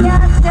อ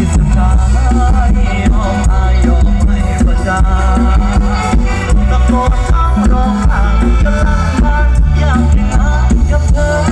ที่ายยอมอายยอมไม่ก็ตะโกนท้องร้องหางจะล้านบ้านอยากเป็นอาอย่เธอ